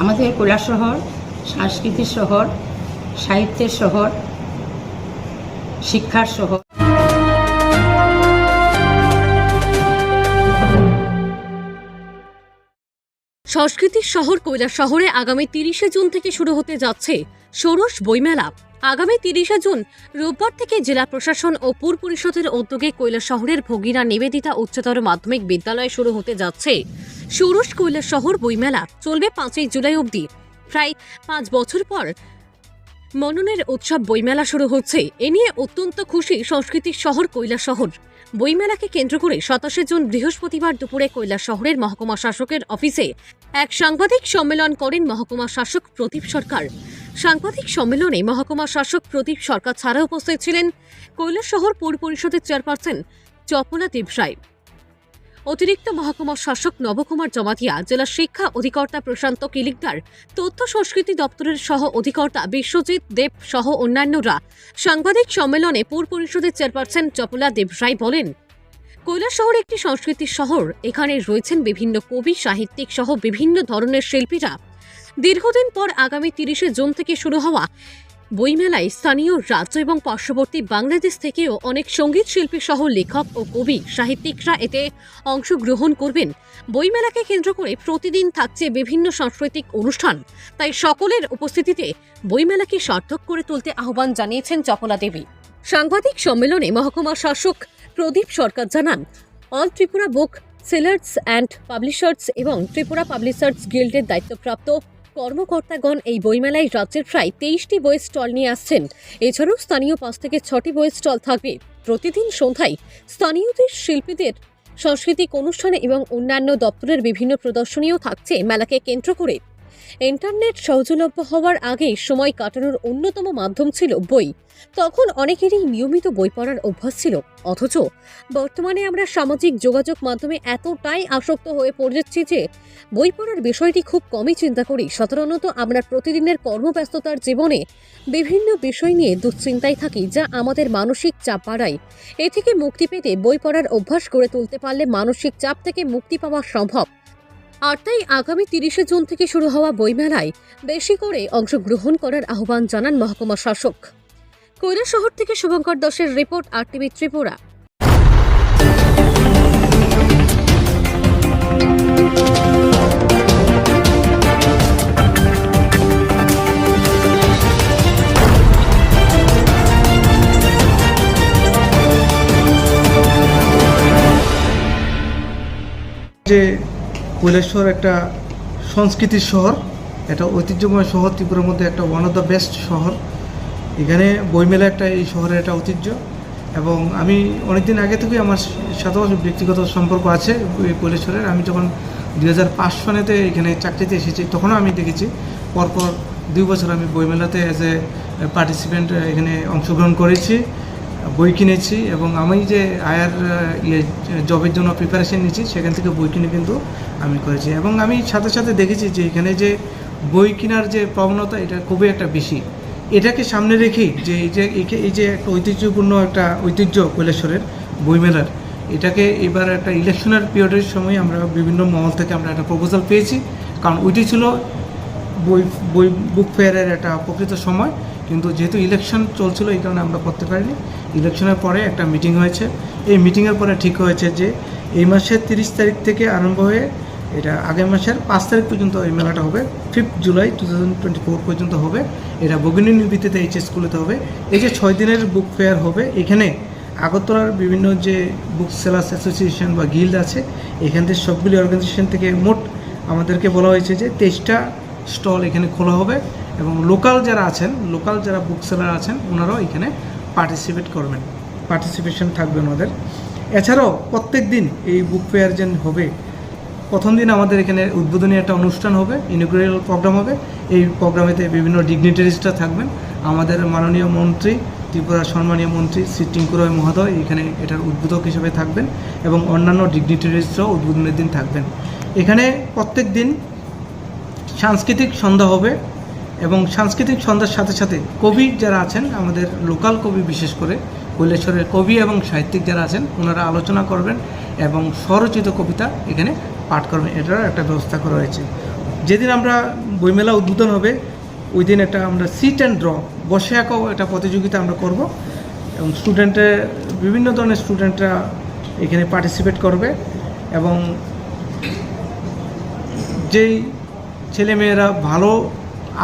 আমাদের কোলা শহর, সাংস্কৃতিক শহর, সাহিত্যের শহর, শিক্ষার শহর। সংস্কৃতির শহর কৈলাস শহরে আগামী তিরিশে জুন থেকে শুরু হতে যাচ্ছে ষোড়শ বইমেলা। আগামী তিরিশে জুন রোববার থেকে জেলা প্রশাসন ও পুর পরিষদের উদ্যোগে শহরের ভগিনা নিবেদিতা উচ্চতর মাধ্যমিক বিদ্যালয় শুরু হতে যাচ্ছে। কৈলা শহর বইমেলা চলবে পাঁচই জুলাই অবধি। প্রায় পাঁচ বছর পর মননের উৎসব বইমেলা শুরু হচ্ছে। এ নিয়ে অত্যন্ত খুশি সংস্কৃতির শহর শহর। বইমেলাকে কেন্দ্র করে সাতাশে জুন বৃহস্পতিবার দুপুরে কৈলা শহরের মহকুমা শাসকের অফিসে এক সাংবাদিক সম্মেলন করেন মহকুমা শাসক প্রদীপ সরকার। সাংবাদিক সম্মেলনে মহকুমা শাসক প্রদীপ সরকার ছাড়া উপস্থিত ছিলেন কৈলাস শহর পৌর পরিষদের চেয়ারপারসন চপলা দেবসাই অতিরিক্ত মহকুমা শাসক নবকুমার জমাতিয়া, জেলা শিক্ষা অধিকর্তা প্রশান্ত কিলিকদার, তথ্য সংস্কৃতি দপ্তরের সহ অধিকর্তা বিশ্বজিৎ দেব সহ অন্যান্যরা সাংবাদিক সম্মেলনে পুর পরিষদের চেয়ারপারসন চপলা দেবরাই বলেন, কৈলাস শহর একটি সংস্কৃতির শহর। এখানে রয়েছেন বিভিন্ন কবি, সাহিত্যিক সহ বিভিন্ন ধরনের শিল্পীরা। দীর্ঘদিন পর আগামী তিরিশে জুন থেকে শুরু হওয়া বইমেলায় স্থানীয় রাজ্য এবং পার্শ্ববর্তী বাংলাদেশ থেকেও অনেক সংগীত শিল্পী সহ লেখক ও কবি সাহিত্যিকরা এতে অংশগ্রহণ করবেন। বইমেলাকে কেন্দ্র করে প্রতিদিন থাকছে বিভিন্ন সাংস্কৃতিক অনুষ্ঠান। তাই সকলের উপস্থিতিতে বইমেলাকে সার্থক করে তুলতে আহ্বান জানিয়েছেন চপলা দেবী। সাংবাদিক সম্মেলনে মহকুমা শাসক প্রদীপ সরকার জানান, all Tripura book, sellers and publishers এবং ত্রিপুরা পাবলিশার্স গিল্ডের দায়িত্বপ্রাপ্ত কর্মকর্তাগণ এই বইমেলায় রাজ্যের প্রায় তেইশটি বইয়ের স্টল নিয়ে আসছেন। এছাড়াও স্থানীয় পাঁচ থেকে ছটি বই স্টল থাকবে। প্রতিদিন সন্ধ্যায় স্থানীয়দের শিল্পীদের সাংস্কৃতিক অনুষ্ঠানে এবং অন্যান্য দপ্তরের বিভিন্ন প্রদর্শনীও থাকছে। মেলাকে কেন্দ্র করে ইন্টারনেট সহজলভ্য হওয়ার আগে সময় কাটানোর অন্যতম মাধ্যম ছিল বই। তখন অনেকেরই নিয়মিত বই পড়ার অভ্যাস ছিল। অথচ বর্তমানে আমরা সামাজিক যোগাযোগ মাধ্যমে এতটাই আসক্ত হয়ে পড়েছি যে বই পড়ার বিষয়টি খুব কমই চিন্তা করি। সাধারণত আমরা প্রতিদিনের কর্মব্যস্ততার জীবনে বিভিন্ন বিষয় নিয়ে দুশ্চিন্তায় থাকি যা আমাদের মানসিক চাপ বাড়ায়। এ থেকে মুক্তি পেতে বই পড়ার অভ্যাস গড়ে তুলতে পারলে মানসিক চাপ থেকে মুক্তি পাওয়া সম্ভব। আর তাই আগামী তিরিশে জুন থেকে শুরু হওয়া বইমেলায় বেশি করে অংশগ্রহণ করার আহ্বান জানান মহকুমা শাসক। কৈলা শহর থেকে শুভঙ্কর দাসের রিপোর্ট আর টিভি ত্রিপুরা। যে কৈলাসহর একটা সংস্কৃতির শহর। এটা ঐতিহ্যময় শহর, ত্রিপুরার মধ্যে একটা ওয়ান অফ দ্য বেস্ট শহর। এখানে বইমেলা একটা এই শহরের একটা ঐতিহ্য। এবং আমি অনেকদিন আগে থেকেই আমার সাথে ব্যক্তিগত সম্পর্ক আছে এই কৈলাসহরের। আমি যখন দুই হাজার পাঁচ সনেতে এখানে চাকরিতে এসেছি, তখনও আমি দেখেছি। পরপর দুই বছর আমি বইমেলাতে অ্যাজ এ পার্টিসিপেন্ট এখানে অংশগ্রহণ করেছি, বই কিনেছি এবং আমি যে আয়ার ইয়ে জবের জন্য প্রিপারেশন নিয়েছি, সেখান থেকে বই কিনে কিন্তু আমি করেছি। এবং আমি সাথে সাথে দেখেছি যে এখানে যে বই কেনার যে প্রবণতা, এটা খুবই একটা বেশি। এটাকে সামনে রেখেই যে এই যে এই যে একটা ঐতিহ্যপূর্ণ একটা ঐতিহ্য কৈলাসরের বইমেলার, এটাকে এবার একটা ইলেকশনের পিরিয়ডের সময় আমরা বিভিন্ন মহল থেকে আমরা একটা প্রপোজাল পেয়েছি। কারণ ওইটি ছিল বই বই বুক ফেয়ারের একটা প্রকৃত সময়। কিন্তু যেহেতু ইলেকশন চলছিল, এই কারণে আমরা করতে পারিনি। ইলেকশনের পরে একটা মিটিং হয়েছে। এই মিটিংয়ের পরে ঠিক হয়েছে যে, এই মাসের তিরিশ তারিখ থেকে আরম্ভ হয়ে এটা আগের মাসের পাঁচ তারিখ পর্যন্ত এই মেলাটা হবে। Fifth July two thousand twenty four পর্যন্ত হবে। এটা বগিনী নির্বিতিতে এইচ স্কুলেতে হবে। এই যে ছয় দিনের বুক ফেয়ার হবে, এখানে আগরতলার বিভিন্ন যে বুক সেলার্স অ্যাসোসিয়েশন বা গিল্ড আছে, এখান থেকে সবগুলি অর্গানাইজেশন থেকে মোট আমাদেরকে বলা হয়েছে যে তেইশটা স্টল এখানে খোলা হবে এবং লোকাল যারা আছেন লোকাল যারা বুক সেলার আছেন, ওনারাও এখানে পার্টিসিপেট করবেন। পার্টিসিপেশন থাকবে ওনাদের। এছাড়াও প্রত্যেক দিন এই বুক ফেয়ার যে হবে প্রথম দিন আমাদের এখানে উদ্বোধনী একটা অনুষ্ঠান হবে ইনগ্রেল প্রোগ্রাম হবে। এই প্রোগ্রামেতে বিভিন্ন ডিগনিটারিজরা থাকবেন। আমাদের মাননীয় মন্ত্রী ত্রিপুরা সম্মানীয় মন্ত্রী শ্রী টিঙ্কু রয় মহোদয় এখানে এটার উদ্বোধক হিসেবে থাকবেন এবং অন্যান্য ডিগনিটারিজরাও উদ্বোধনের দিন থাকবেন। এখানে প্রত্যেক দিন সাংস্কৃতিক সন্ধ্যা হবে এবং সাংস্কৃতিক সন্ধ্যার সাথে সাথে কবি যারা আছেন, আমাদের লোকাল কবি বিশেষ করে, কৈলেশ্বরের কবি এবং সাহিত্যিক যারা আছেন, ওনারা আলোচনা করবেন এবং স্বরচিত কবিতা এখানে পাঠ করবেন এটার একটা ব্যবস্থা করা হয়েছে। যেদিন আমরা বইমেলা উদ্বোধন হবে ওই দিন একটা আমরা সিট অ্যান্ড ড্র বসে আঁকাও একটা প্রতিযোগিতা আমরা করব এবং স্টুডেন্টের বিভিন্ন ধরনের স্টুডেন্টরা এখানে পার্টিসিপেট করবে এবং যেই ছেলেমেয়েরা ভালো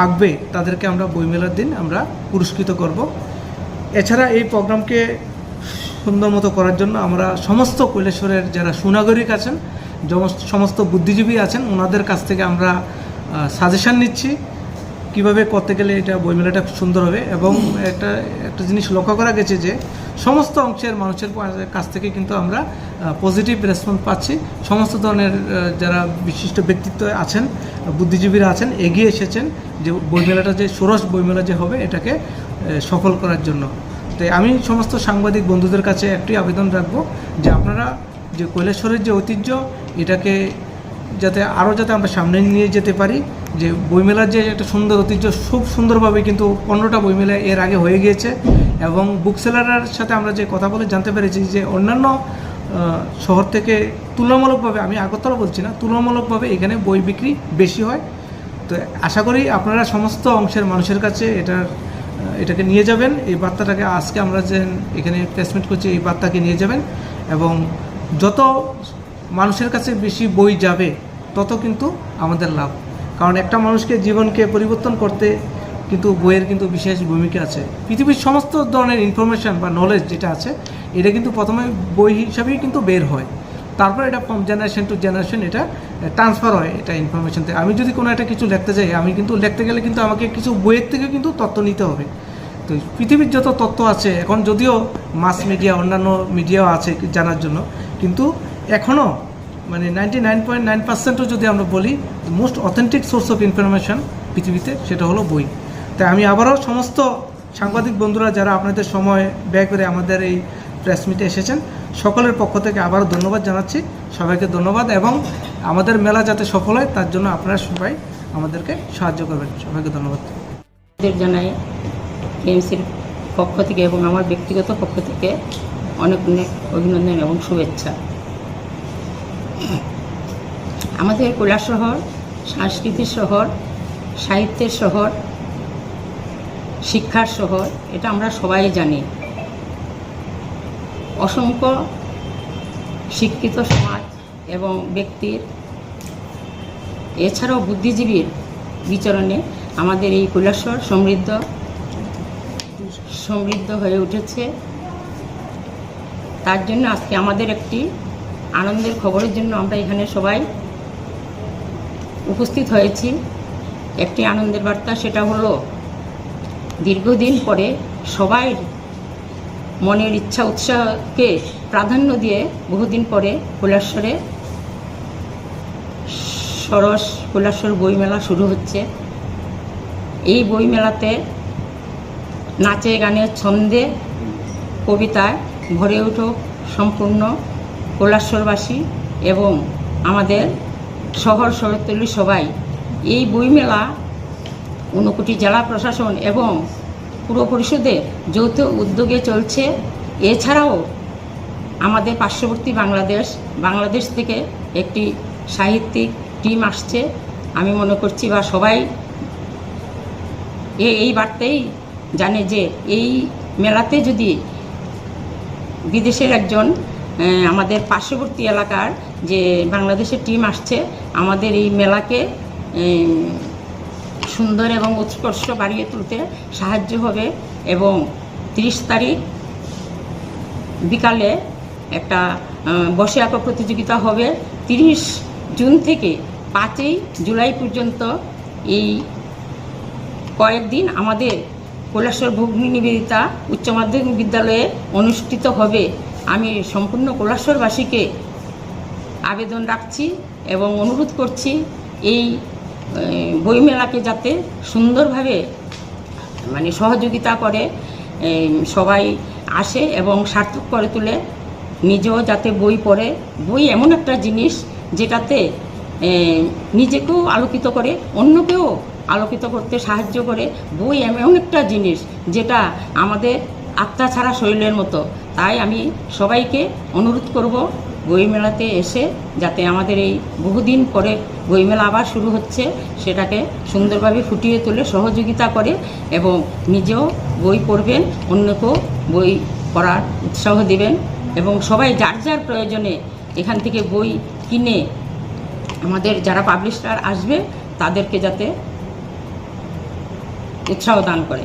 আঁকবে, তাদেরকে আমরা বইমেলার দিন আমরা পুরস্কৃত করব। এছাড়া এই প্রোগ্রামকে সুন্দর মতো করার জন্য আমরা সমস্ত কৈলেশ্বরের যারা সুনাগরিক আছেন সমস্ত বুদ্ধিজীবী আছেন, ওনাদের কাছ থেকে আমরা সাজেশান নিচ্ছি কীভাবে করতে গেলে এটা বইমেলাটা সুন্দর হবে। এবং একটা একটা জিনিস লক্ষ্য করা গেছে যে, সমস্ত অংশের মানুষের কাছ থেকে কিন্তু আমরা পজিটিভ রেসপন্স পাচ্ছি। সমস্ত ধরনের যারা বিশিষ্ট ব্যক্তিত্ব আছেন, বুদ্ধিজীবীরা আছেন, এগিয়ে এসেছেন যে বইমেলাটা যে ষোড়শ বইমেলা যে হবে, এটাকে সফল করার জন্য। তাই আমি সমস্ত সাংবাদিক বন্ধুদের কাছে একটি আবেদন রাখব যে আপনারা যে কৈলাসরের যে ঐতিহ্য, এটাকে যাতে আরও যাতে আমরা সামনে নিয়ে যেতে পারি, যে বইমেলার যে একটা সুন্দর ঐতিহ্য, খুব সুন্দরভাবে কিন্তু পনেরোটা বইমেলা এর আগে হয়ে গিয়েছে এবং বুকসেলারের সাথে আমরা যে কথা বলে জানতে পেরেছি যে অন্যান্য শহর থেকে তুলনামূলকভাবে, আমি আগরতলা বলছি না, তুলনামূলকভাবে এখানে বই বিক্রি বেশি হয়। তো আশা করি আপনারা সমস্ত অংশের মানুষের কাছে এটার এটাকে নিয়ে যাবেন। এই বার্তাটাকে আজকে আমরা যে এখানে প্লেসমেন্ট করছি, এই বার্তাকে নিয়ে যাবেন এবং যত মানুষের কাছে বেশি বই যাবে, তত কিন্তু আমাদের লাভ। কারণ একটা মানুষকে জীবনকে পরিবর্তন করতে কিন্তু বইয়ের কিন্তু বিশেষ ভূমিকা আছে। পৃথিবীর সমস্ত ধরনের ইনফরমেশান বা নলেজ যেটা আছে, এটা কিন্তু প্রথমে বই হিসাবেই কিন্তু বের হয়। তারপর এটা ফ্রম জেনারেশন টু জেনারেশন এটা ট্রান্সফার হয়, এটা ইনফরমেশন থেকে আমি যদি কোনো একটা কিছু লিখতে যাই, আমি কিন্তু লিখতে গেলে কিন্তু আমাকে কিছু বইয়ের থেকে কিন্তু তথ্য নিতে হবে। তো পৃথিবীর যত তথ্য আছে, এখন যদিও মাস মিডিয়া অন্যান্য মিডিয়াও আছে জানার জন্য কিন্তু এখনও মানে নাইনটি নাইন পয়েন্ট নাইন পার্সেন্টও যদি আমরা বলি most authentic source of information পৃথিবীতে সেটা হলো বই। তাই আমি আবারও সমস্ত সাংবাদিক বন্ধুরা যারা আপনাদের সময় ব্যয় করে আমাদের এই প্রেস মিটে এসেছেন, সকলের পক্ষ থেকে আবারও ধন্যবাদ জানাচ্ছি। সবাইকে ধন্যবাদ এবং আমাদের মেলা যাতে সফল হয়, তার জন্য আপনারা সবাই আমাদেরকে সাহায্য করবেন। সবাইকে ধন্যবাদ। জানাই কেএমসির পক্ষ থেকে এবং আমার ব্যক্তিগত পক্ষ থেকে অনেক অনেক অভিনন্দন এবং শুভেচ্ছা। আমাদের কৈলাস শহর, সাংস্কৃতিক শহর, সাহিত্যের শহর, শিক্ষার শহর, এটা আমরা সবাই জানি। অসংখ্য শিক্ষিত সমাজ এবং ব্যক্তির, এছাড়াও বুদ্ধিজীবীর বিচরণে আমাদের এই কৈলাসর সমৃদ্ধ সমৃদ্ধ হয়ে উঠেছে। তার জন্য আজকে আমাদের একটি আনন্দের খবরের জন্য আমরা এখানে সবাই উপস্থিত হয়েছি। একটি আনন্দের বার্তা সেটা হলো, দীর্ঘদিন পরে সবাই মনের ইচ্ছা উৎসাহকে প্রাধান্য দিয়ে বহুদিন পরে কৈলাসরে সরস কৈলাসর বইমেলা শুরু হচ্ছে। এই বইমেলাতে নাচে গানে ছন্দে কবিতায় ভরে উঠুক সম্পূর্ণ কৈলাসরবাসী এবং আমাদের শহর শহরতলি সবাই। এই বইমেলা ঊনকোটি জেলা প্রশাসন এবং পুর পরিষদের যৌথ উদ্যোগে চলছে। এছাড়াও আমাদের পার্শ্ববর্তী বাংলাদেশ বাংলাদেশ থেকে একটি সাহিত্যিক টিম আসছে। আমি মনে করছি বা সবাই এই বার্তাই জানে যে এই মেলাতে যদি বিদেশের একজন আমাদের পার্শ্ববর্তী এলাকার যে বাংলাদেশের টিম আসছে, আমাদের এই মেলাকে সুন্দর এবং উৎকর্ষ বাড়িয়ে তুলতে সাহায্য হবে এবং তিরিশ তারিখ বিকালে একটা বসে আঁকা প্রতিযোগিতা হবে। তিরিশ জুন থেকে পাঁচই জুলাই পর্যন্ত এই কয়েকদিন আমাদের কৈলাসর ভগ্নী নিবেদিতা উচ্চ মাধ্যমিক বিদ্যালয়ে অনুষ্ঠিত হবে। আমি সম্পূর্ণ কৈলাসরবাসীকে আবেদন রাখছি এবং অনুরোধ করছি এই বইমেলাকে যাতে সুন্দরভাবে মানে সহযোগিতা করে সবাই আসে এবং সার্থক করে তুলে। নিজেও যাতে বই পড়ে। বই এমন একটা জিনিস যেটাতে নিজেকেও আলোকিত করে, অন্যকেও আলোকিত করতে সাহায্য করে। বই এমন একটা জিনিস যেটা আমাদের আত্মা ছাড়া শরীরের মতো। তাই আমি সবাইকে অনুরোধ করব বইমেলাতে এসে যাতে আমাদের এই বহুদিন পরে বইমেলা আবার শুরু হচ্ছে, সেটাকে সুন্দরভাবে ফুটিয়ে তুলে সহযোগিতা করে এবং নিজেও বই পড়বেন, অন্যকেও বই পড়ার উৎসাহ দেবেন এবং সবাই যার যার প্রয়োজনে এখান থেকে বই কিনে আমাদের যারা পাবলিশার আসবে তাদেরকে যাতে উৎসাহ দান করে।